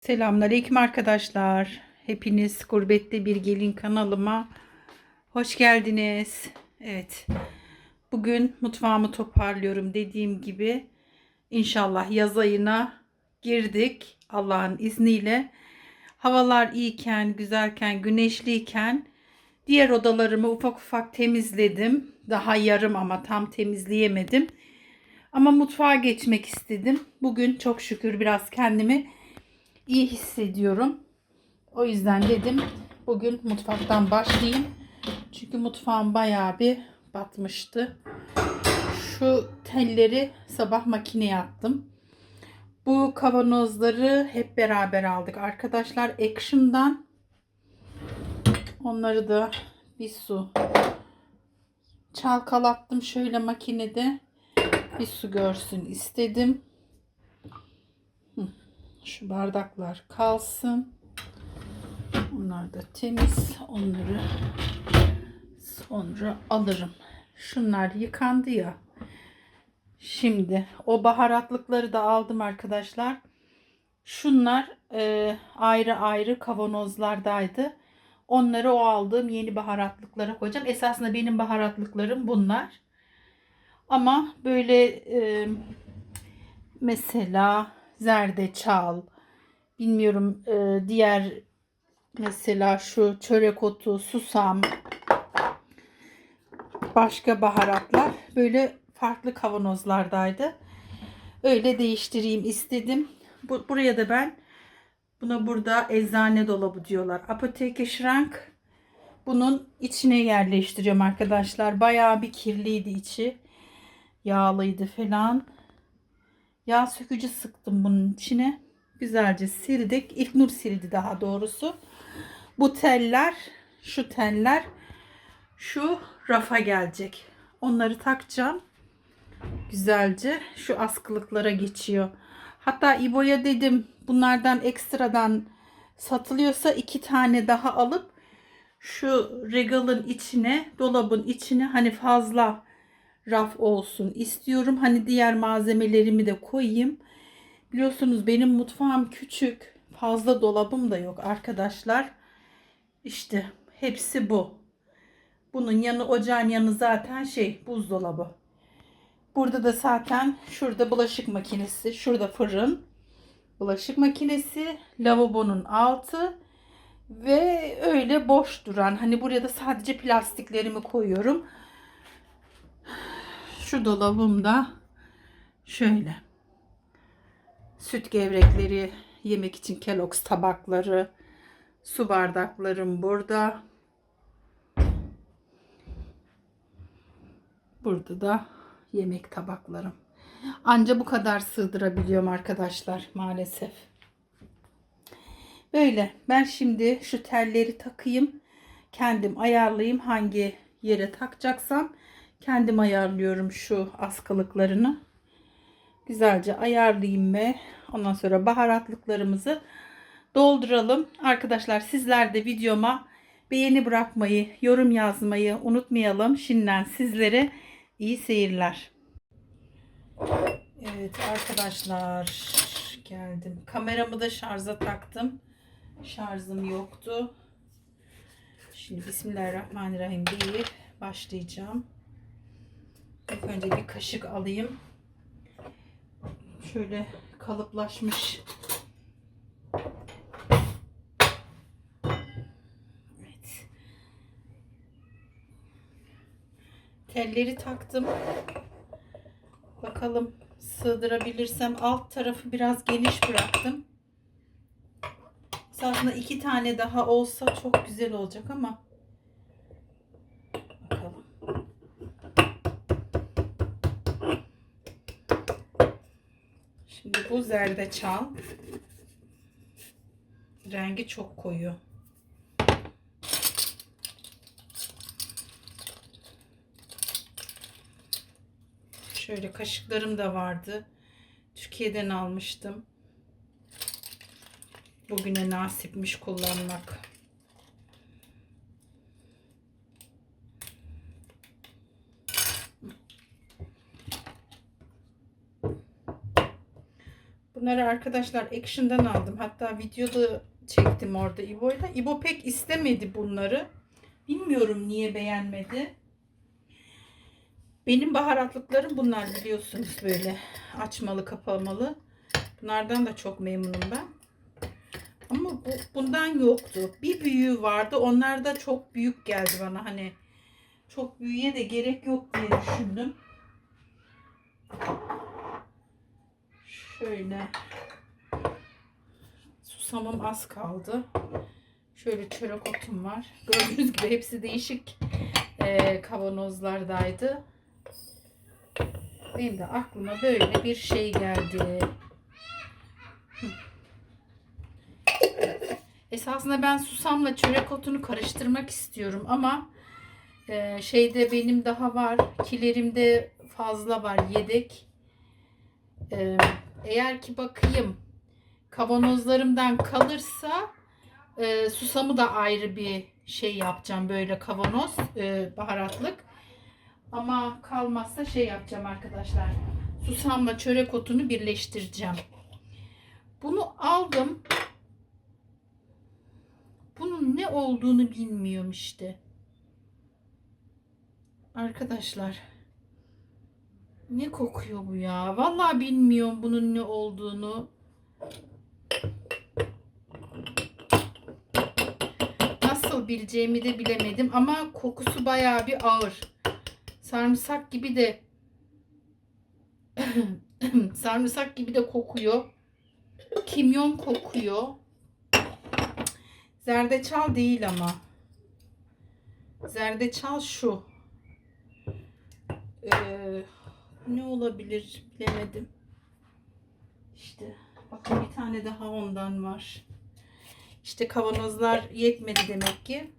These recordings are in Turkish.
Selamünaleyküm arkadaşlar. Hepiniz Gurbette Bir Gelin kanalıma hoş geldiniz. Evet. Bugün mutfağımı toparlıyorum dediğim gibi. İnşallah yaz ayına girdik Allah'ın izniyle. Havalar iyiken, güzelken, güneşliyken diğer odalarımı ufak ufak temizledim. Daha yarım ama tam temizleyemedim. Ama mutfağa geçmek istedim. Bugün çok şükür biraz kendimi iyi hissediyorum. O yüzden dedim bugün mutfaktan başlayayım. Çünkü mutfağım bayağı bir batmıştı. Şu telleri sabah makineye attım. Bu kavanozları hep beraber aldık arkadaşlar. Action'dan. Onları da bir su çalkalattım şöyle makinede. Bir su görsün istedim. Şu bardaklar kalsın. Onlar da temiz. Onları sonra alırım. Şunlar yıkandı ya. Şimdi o baharatlıkları da aldım arkadaşlar. Şunlar e, ayrı ayrı kavanozlardaydı. Onları o aldığım yeni baharatlıklara koyacağım. Esasında benim baharatlıklarım bunlar. Ama böyle e, mesela zerdeçal, bilmiyorum e, diğer mesela şu çörek otu, susam, başka baharatlar böyle farklı kavanozlardaydı. Öyle değiştireyim istedim. Bu, buraya da ben buna burada eczane dolabı diyorlar. Apoteke Schrank. Bunun içine yerleştiriyorum arkadaşlar. Bayağı bir kirliydi içi. Yağlıydı falan. Yağ sökücü sıktım bunun içine. Güzelce sildik. İlknur sildi daha doğrusu. Bu teller, şu teller şu rafa gelecek. Onları takacağım. Güzelce şu askılıklara geçiyor. Hatta İbo'ya dedim bunlardan ekstradan satılıyorsa iki tane daha alıp şu regalın içine, dolabın içine hani fazla raf olsun istiyorum. Hani diğer malzemelerimi de koyayım. Biliyorsunuz benim mutfağım küçük. Fazla dolabım da yok arkadaşlar. İşte hepsi bu. Bunun yanı ocağın yanı zaten şey buzdolabı. Burada da zaten şurada bulaşık makinesi, şurada fırın, bulaşık makinesi, lavabonun altı ve öyle boş duran hani buraya da sadece plastiklerimi koyuyorum. Şu dolabımda şöyle süt gevrekleri yemek için Kellogg's tabakları, su bardaklarım burada. Burada da yemek tabaklarım. Anca bu kadar sığdırabiliyorum arkadaşlar maalesef. Böyle ben şimdi şu telleri takayım. Kendim ayarlayayım hangi yere takacaksam kendim ayarlıyorum şu askılıklarını. Güzelce ayarlayayım ve ondan sonra baharatlıklarımızı dolduralım. Arkadaşlar sizler de videoma beğeni bırakmayı, yorum yazmayı unutmayalım. Şimdiden sizlere iyi seyirler. Evet arkadaşlar geldim. Kameramı da şarja taktım. Şarjım yoktu. Şimdi Bismillahirrahmanirrahim deyip başlayacağım. İlk önce bir kaşık alayım. Şöyle kalıplaşmış. Evet. Telleri taktım. Bakalım sığdırabilirsem alt tarafı biraz geniş bıraktım. Aslında iki tane daha olsa çok güzel olacak ama bakalım. Şimdi bu zerdeçal. Rengi çok koyu. Şöyle kaşıklarım da vardı. Türkiye'den almıştım. Bugüne nasipmiş kullanmak. Bunları arkadaşlar Action'dan aldım. Hatta videoda çektim orada İbo'yla. İbo pek istemedi bunları. Bilmiyorum niye beğenmedi. Benim baharatlıklarım bunlar biliyorsunuz böyle açmalı kapamalı. Bunlardan da çok memnunum ben. Ama bu, bundan yoktu. Bir büyüğü vardı. Onlar da çok büyük geldi bana. Hani çok büyüğe de gerek yok diye düşündüm. Şöyle susamım az kaldı. Şöyle çörek otum var. Gördüğünüz gibi hepsi değişik eee, kavanozlardaydı. Benim de aklıma böyle bir şey geldi. Esasında ben susamla çörek otunu karıştırmak istiyorum ama eee, şeyde benim daha var. Kilerimde fazla var yedek. Eee, eğer ki bakayım kavanozlarımdan kalırsa e, susamı da ayrı bir şey yapacağım böyle kavanoz e, baharatlık. Ama kalmazsa şey yapacağım arkadaşlar. Susamla çörek otunu birleştireceğim. Bunu aldım. Bunun ne olduğunu bilmiyorum işte. Arkadaşlar. Ne kokuyor bu ya? Vallahi bilmiyorum bunun ne olduğunu. Nasıl bileceğimi de bilemedim ama kokusu bayağı bir ağır. Sarımsak gibi de sarımsak gibi de kokuyor. Kimyon kokuyor. Zerdeçal değil ama. Zerdeçal şu. Ee, ne olabilir bilemedim. İşte bakın bir tane daha ondan var. İşte kavanozlar yetmedi demek ki.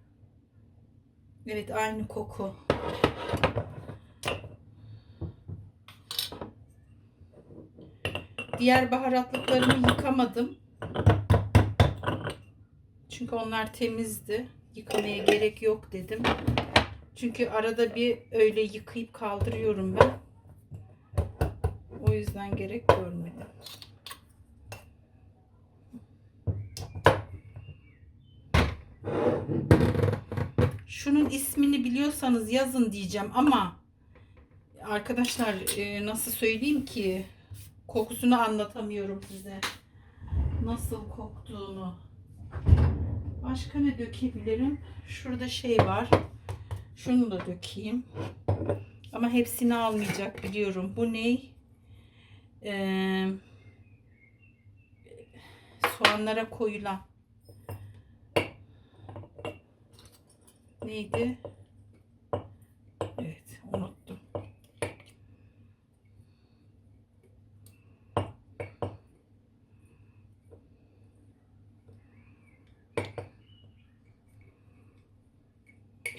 Evet aynı koku. Diğer baharatlıklarımı yıkamadım. Çünkü onlar temizdi. Yıkamaya gerek yok dedim. Çünkü arada bir öyle yıkayıp kaldırıyorum ben. Yüzden gerek görmedim. Şunun ismini biliyorsanız yazın diyeceğim ama arkadaşlar e, nasıl söyleyeyim ki kokusunu anlatamıyorum size. Nasıl koktuğunu. Başka ne dökebilirim? Şurada şey var. Şunu da dökeyim. Ama hepsini almayacak biliyorum. Bu ne? Ee, soğanlara koyulan. Neydi? Evet, unuttum.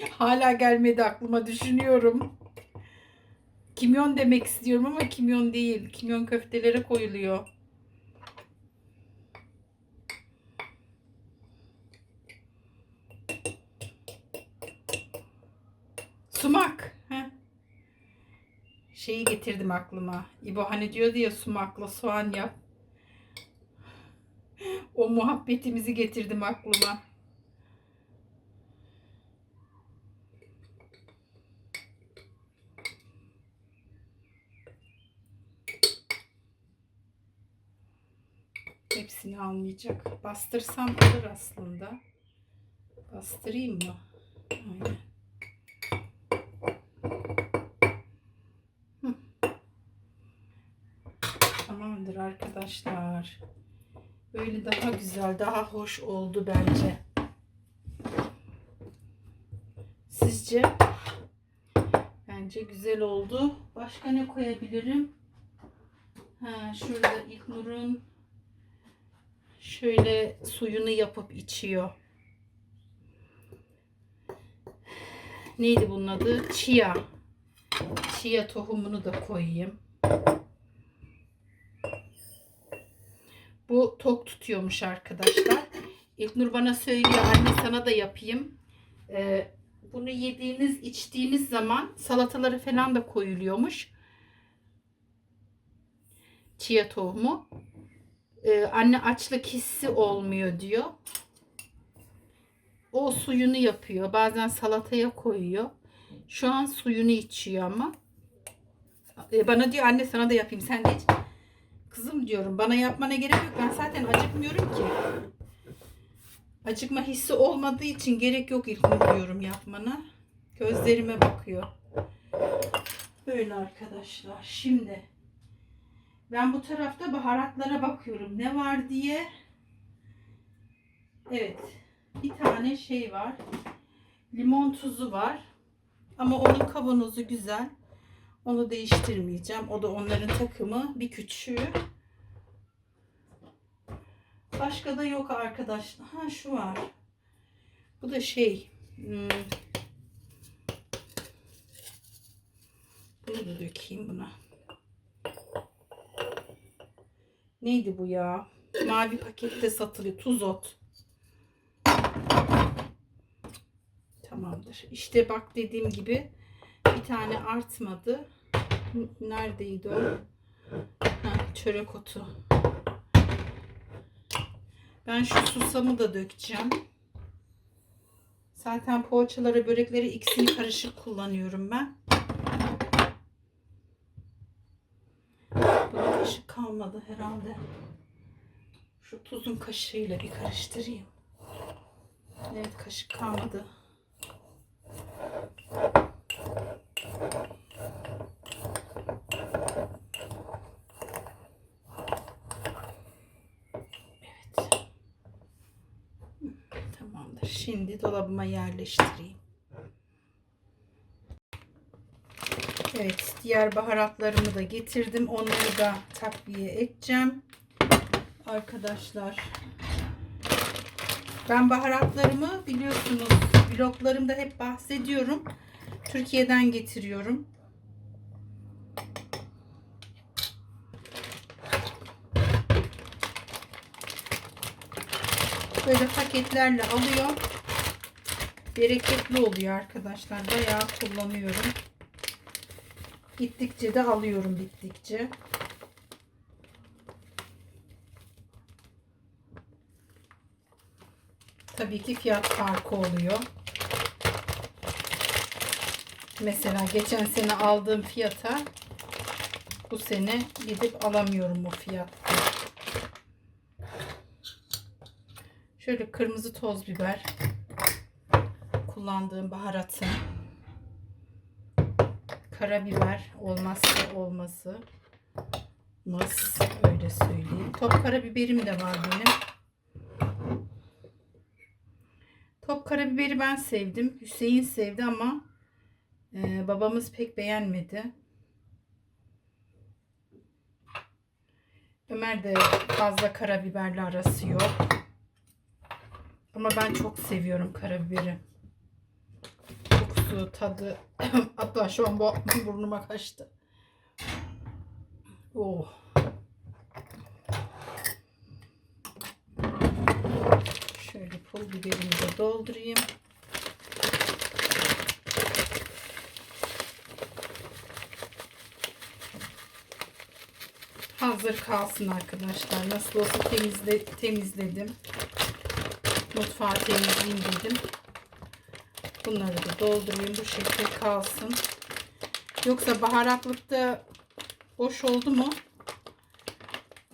Hala gelmedi aklıma düşünüyorum. Kimyon demek istiyorum ama kimyon değil. Kimyon köftelere koyuluyor. Sumak. Heh. Şeyi getirdim aklıma. İbo hani diyordu ya sumakla soğan yap. O muhabbetimizi getirdim aklıma. Hepsini almayacak. Bastırsam olur aslında. Bastırayım mı? Aynen. Tamamdır arkadaşlar. Böyle daha güzel, daha hoş oldu bence. Sizce? Bence güzel oldu. Başka ne koyabilirim? Ha, şurada İlknur'un şöyle suyunu yapıp içiyor. Neydi bunun adı? Chia. Chia tohumunu da koyayım. Bu tok tutuyormuş arkadaşlar. İlknur bana söylüyor anne sana da yapayım. Ee, bunu yediğiniz içtiğiniz zaman salataları falan da koyuluyormuş. Chia tohumu. Ee, anne açlık hissi olmuyor diyor. O suyunu yapıyor. Bazen salataya koyuyor. Şu an suyunu içiyor ama. Ee, bana diyor anne sana da yapayım sen de iç. Kızım diyorum bana yapmana gerek yok. Ben zaten acıkmıyorum ki. Acıkma hissi olmadığı için gerek yok İlknur diyorum yapmana. Gözlerime bakıyor. Böyle arkadaşlar. Şimdi ben bu tarafta baharatlara bakıyorum. Ne var diye. Evet. Bir tane şey var. Limon tuzu var. Ama onun kavanozu güzel. Onu değiştirmeyeceğim. O da onların takımı. Bir küçüğü. Başka da yok arkadaşlar. Ha şu var. Bu da şey. hmm. Bunu da dökeyim buna. Neydi bu ya? Mavi pakette satılıyor. Tuzot. Tamamdır. İşte bak dediğim gibi bir tane artmadı. Neredeydi o? Ha, çörek otu. Ben şu susamı da dökeceğim. Zaten poğaçalara, böreklere ikisini karışık kullanıyorum ben. Buna kaşık kalmadı herhalde. Şu tuzun kaşığıyla bir karıştırayım. Evet kaşık kalmadı. Evet. Tamamdır. Şimdi dolabıma yerleştireyim. Evet, diğer baharatlarımı da getirdim. Onları da takviye edeceğim. Arkadaşlar. Ben baharatlarımı biliyorsunuz vloglarımda hep bahsediyorum. Türkiye'den getiriyorum. Böyle paketlerle alıyor. Bereketli oluyor arkadaşlar. Bayağı kullanıyorum. Gittikçe de alıyorum bittikçe. Tabii ki fiyat farkı oluyor. Mesela geçen sene aldığım fiyata bu sene gidip alamıyorum o fiyatta. Şöyle kırmızı toz biber kullandığım baharatım. Karabiber olmazsa olması. Nasıl öyle söyleyeyim. Top karabiberim de var benim. Top karabiberi ben sevdim. Hüseyin sevdi ama e, babamız pek beğenmedi. Ömer de fazla karabiberle arası yok. Ama ben çok seviyorum karabiberi. Kokusu, tadı. Hatta şu an bu burnuma kaçtı. Oh. Şöyle pul biberimi de doldurayım. Hazır kalsın arkadaşlar. Nasıl olsa temizle, temizledim. Mutfağı temizleyeyim dedim. Bunları da doldurayım. Bu şekilde kalsın. Yoksa baharatlıkta boş oldu mu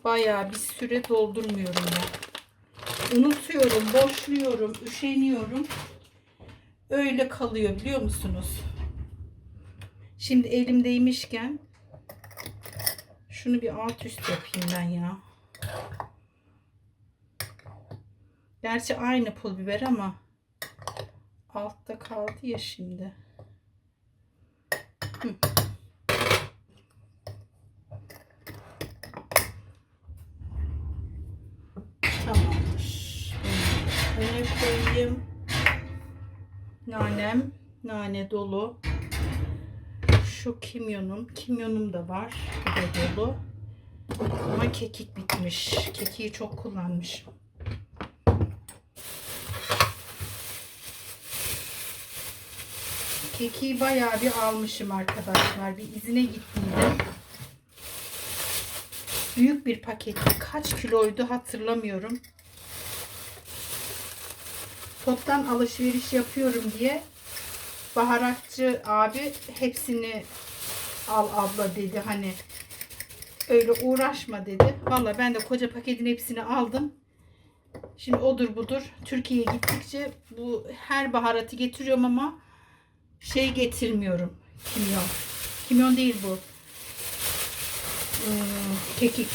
bayağı bir süre doldurmuyorum ben. Unutuyorum, boşluyorum, üşeniyorum. Öyle kalıyor biliyor musunuz? Şimdi elimdeymişken şunu bir alt üst yapayım ben ya. Gerçi aynı pul biber ama altta kaldı ya şimdi. Hı. Tamamdır. Koyayım. Nanem, nane dolu. Şu kimyonum, kimyonum da var. Bu da dolu. Ama kekik bitmiş. Kekiği çok kullanmışım. Kekiği bayağı bir almışım arkadaşlar. Bir izine gittiydim. Büyük bir paketti. Kaç kiloydu hatırlamıyorum. Toptan alışveriş yapıyorum diye baharatçı abi hepsini al abla dedi hani öyle uğraşma dedi. Valla ben de koca paketin hepsini aldım. Şimdi odur budur. Türkiye'ye gittikçe bu her baharatı getiriyorum ama şey getirmiyorum. Kimyon. Kimyon değil bu. Hmm, kekik.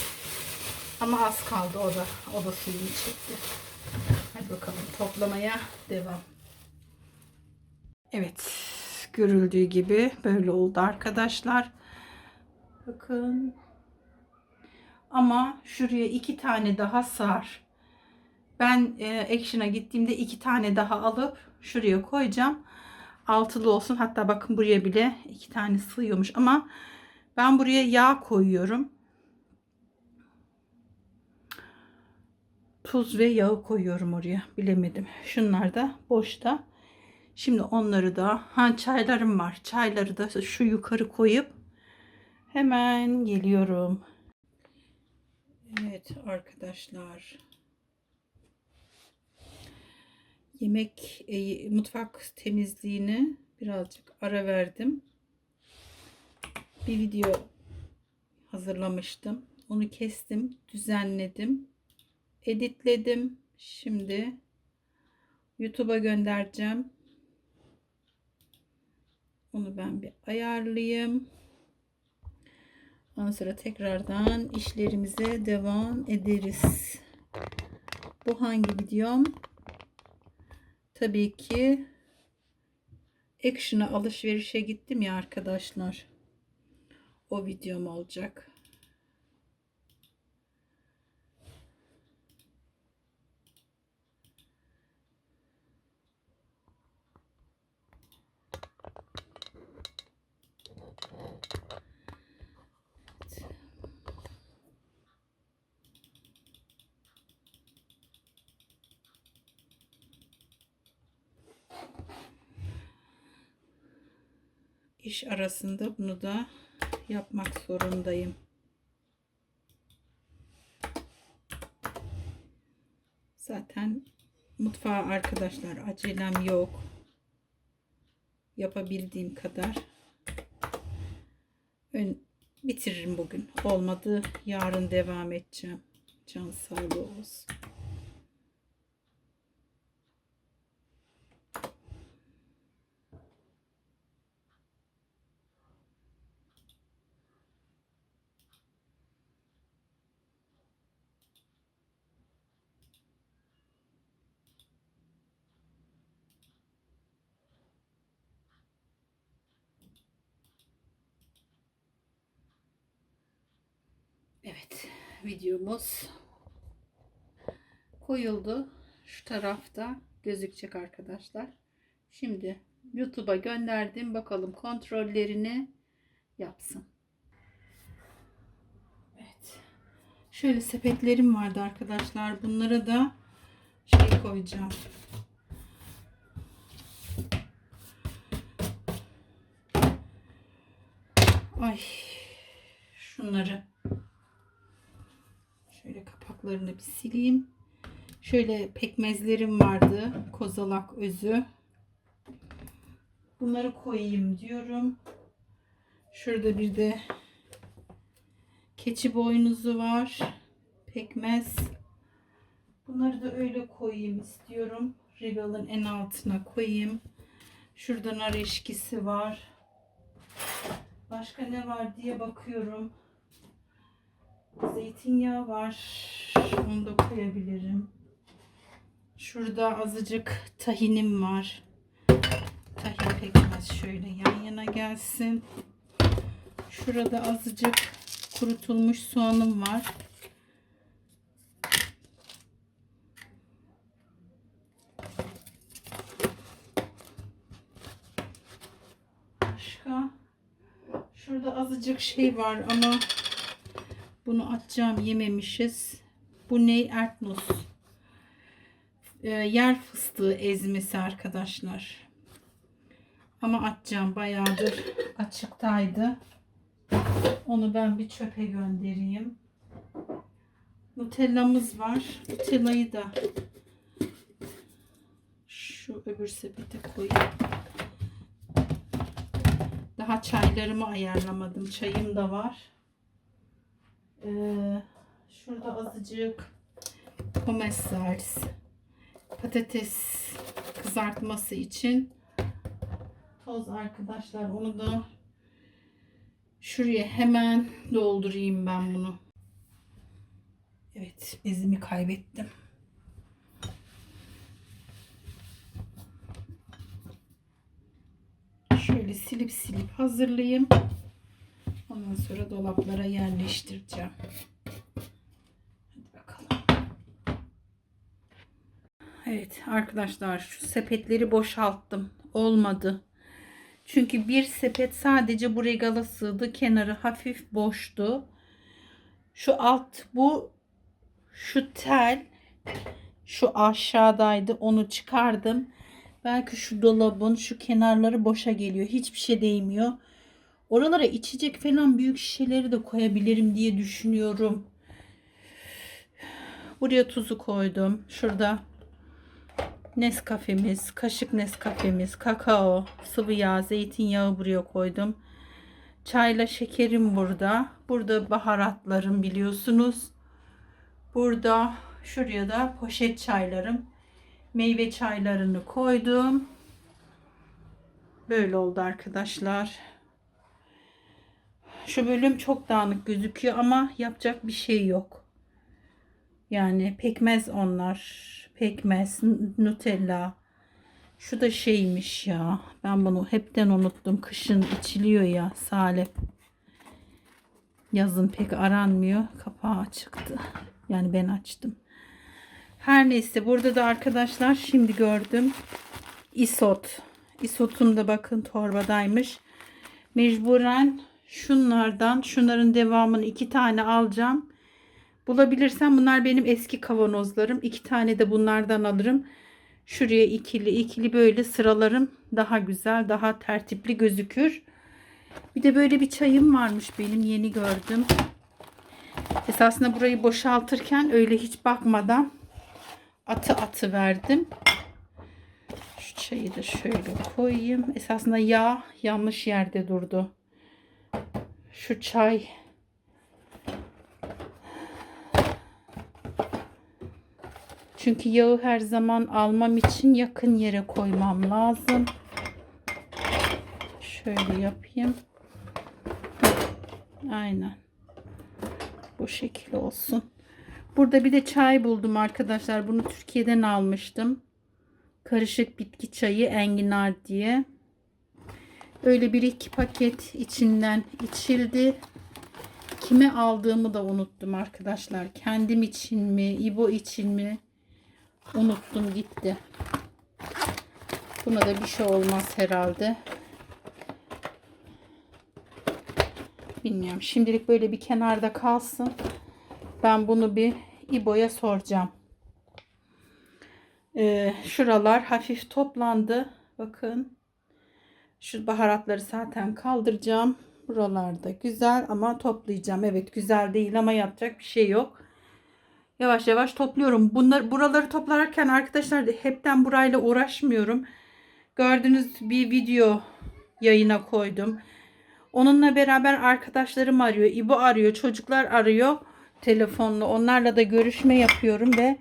Ama az kaldı o da. O da suyunu çekti. Hadi bakalım toplamaya devam. Evet. Görüldüğü gibi böyle oldu arkadaşlar. Bakın. Ama şuraya iki tane daha sar. Ben e, Action'a gittiğimde iki tane daha alıp şuraya koyacağım. Altılı olsun. Hatta bakın buraya bile iki tane sığıyormuş. Ama ben buraya yağ koyuyorum. Tuz ve yağı koyuyorum oraya. Bilemedim. Şunlar da boşta. Şimdi onları da ha çaylarım var. Çayları da şu yukarı koyup hemen geliyorum. Evet arkadaşlar. Yemek e, mutfak temizliğine birazcık ara verdim. Bir video hazırlamıştım. Onu kestim, düzenledim, editledim. Şimdi YouTube'a göndereceğim. Onu ben bir ayarlayayım. Ondan sonra tekrardan işlerimize devam ederiz. Bu hangi videom? Tabii ki Action'a alışverişe gittim ya arkadaşlar. O videom olacak. İş arasında bunu da yapmak zorundayım. Zaten mutfağa arkadaşlar acelem yok. Yapabildiğim kadar ön bitiririm bugün. Olmadı yarın devam edeceğim. Can sağlığı olsun. Evet, videomuz koyuldu. Şu tarafta gözükecek arkadaşlar. Şimdi YouTube'a gönderdim. Bakalım kontrollerini yapsın. Evet. Şöyle sepetlerim vardı arkadaşlar. Bunlara da şey koyacağım. Ay şunları Şöyle kapaklarını bir sileyim. Şöyle pekmezlerim vardı. Kozalak özü. Bunları koyayım diyorum. Şurada bir de keçi boynuzu var. Pekmez. Bunları da öyle koyayım istiyorum. Regal'ın en altına koyayım. Şurada nar eşkisi var. Başka ne var diye bakıyorum. Zeytinyağı var. Onu da koyabilirim. Şurada azıcık tahinim var. Tahin pekmez şöyle yan yana gelsin. Şurada azıcık kurutulmuş soğanım var. Başka şurada azıcık şey var ama bunu atacağım yememişiz. Bu ne? Ertnos. Ee, yer fıstığı ezmesi arkadaşlar. Ama atacağım bayağıdır açıktaydı. Onu ben bir çöpe göndereyim. Nutella'mız var. Nutella'yı da şu öbür sepete koyayım. Daha çaylarımı ayarlamadım. Çayım da var. Ee, şurada azıcık pommes patates kızartması için toz arkadaşlar. Onu da şuraya hemen doldurayım ben bunu. Evet, bezimi kaybettim. Şöyle silip silip hazırlayayım. Ondan sonra dolaplara yerleştireceğim. Hadi bakalım. Evet arkadaşlar şu sepetleri boşalttım. Olmadı. Çünkü bir sepet sadece bu regala sığdı. Kenarı hafif boştu. Şu alt bu şu tel şu aşağıdaydı. Onu çıkardım. Belki şu dolabın şu kenarları boşa geliyor. Hiçbir şey değmiyor. Oralara içecek falan büyük şişeleri de koyabilirim diye düşünüyorum. Buraya tuzu koydum. Şurada Nescafe'miz, kaşık Nescafe'miz, kakao, sıvı yağ, zeytinyağı buraya koydum. Çayla şekerim burada. Burada baharatlarım biliyorsunuz. Burada şuraya da poşet çaylarım. Meyve çaylarını koydum. Böyle oldu arkadaşlar. Şu bölüm çok dağınık gözüküyor ama yapacak bir şey yok. Yani pekmez onlar. Pekmez, Nutella. Şu da şeymiş ya. Ben bunu hepten unuttum. Kışın içiliyor ya salep. Yazın pek aranmıyor. Kapağı açıktı. Yani ben açtım. Her neyse burada da arkadaşlar şimdi gördüm. Isot. Isot'um da bakın torbadaymış. Mecburen şunlardan şunların devamını iki tane alacağım. Bulabilirsem bunlar benim eski kavanozlarım. İki tane de bunlardan alırım. Şuraya ikili ikili böyle sıralarım. Daha güzel daha tertipli gözükür. Bir de böyle bir çayım varmış benim yeni gördüm. Esasında burayı boşaltırken öyle hiç bakmadan atı atı verdim. Şu çayı da şöyle koyayım. Esasında yağ yanlış yerde durdu. Şu çay Çünkü yağı her zaman almam için yakın yere koymam lazım. Şöyle yapayım. Aynen. Bu şekil olsun. Burada bir de çay buldum arkadaşlar. Bunu Türkiye'den almıştım. Karışık bitki çayı enginar diye. Öyle bir iki paket içinden içildi. Kime aldığımı da unuttum arkadaşlar. Kendim için mi, İbo için mi? Unuttum gitti. Buna da bir şey olmaz herhalde. Bilmiyorum. Şimdilik böyle bir kenarda kalsın. Ben bunu bir İbo'ya soracağım. Ee, şuralar hafif toplandı. Bakın. Şu baharatları zaten kaldıracağım. Buralarda güzel ama toplayacağım. Evet güzel değil ama yapacak bir şey yok. Yavaş yavaş topluyorum. Bunları buraları toplarken arkadaşlar hepten burayla uğraşmıyorum. Gördüğünüz bir video yayına koydum. Onunla beraber arkadaşlarım arıyor. İbo arıyor. Çocuklar arıyor. Telefonla. Onlarla da görüşme yapıyorum ve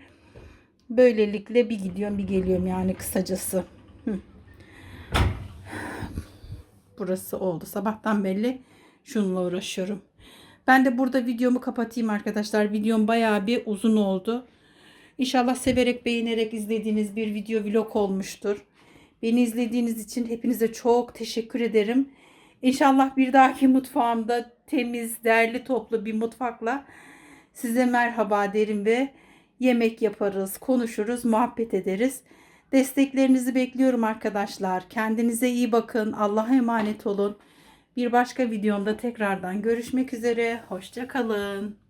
böylelikle bir gidiyorum bir geliyorum yani kısacası. Burası oldu. Sabahtan belli şununla uğraşıyorum. Ben de burada videomu kapatayım arkadaşlar. Videom bayağı bir uzun oldu. İnşallah severek beğenerek izlediğiniz bir video vlog olmuştur. Beni izlediğiniz için hepinize çok teşekkür ederim. İnşallah bir dahaki mutfağımda temiz, derli toplu bir mutfakla size merhaba derim ve yemek yaparız, konuşuruz, muhabbet ederiz. Desteklerinizi bekliyorum arkadaşlar. Kendinize iyi bakın. Allah'a emanet olun. Bir başka videomda tekrardan görüşmek üzere. Hoşçakalın.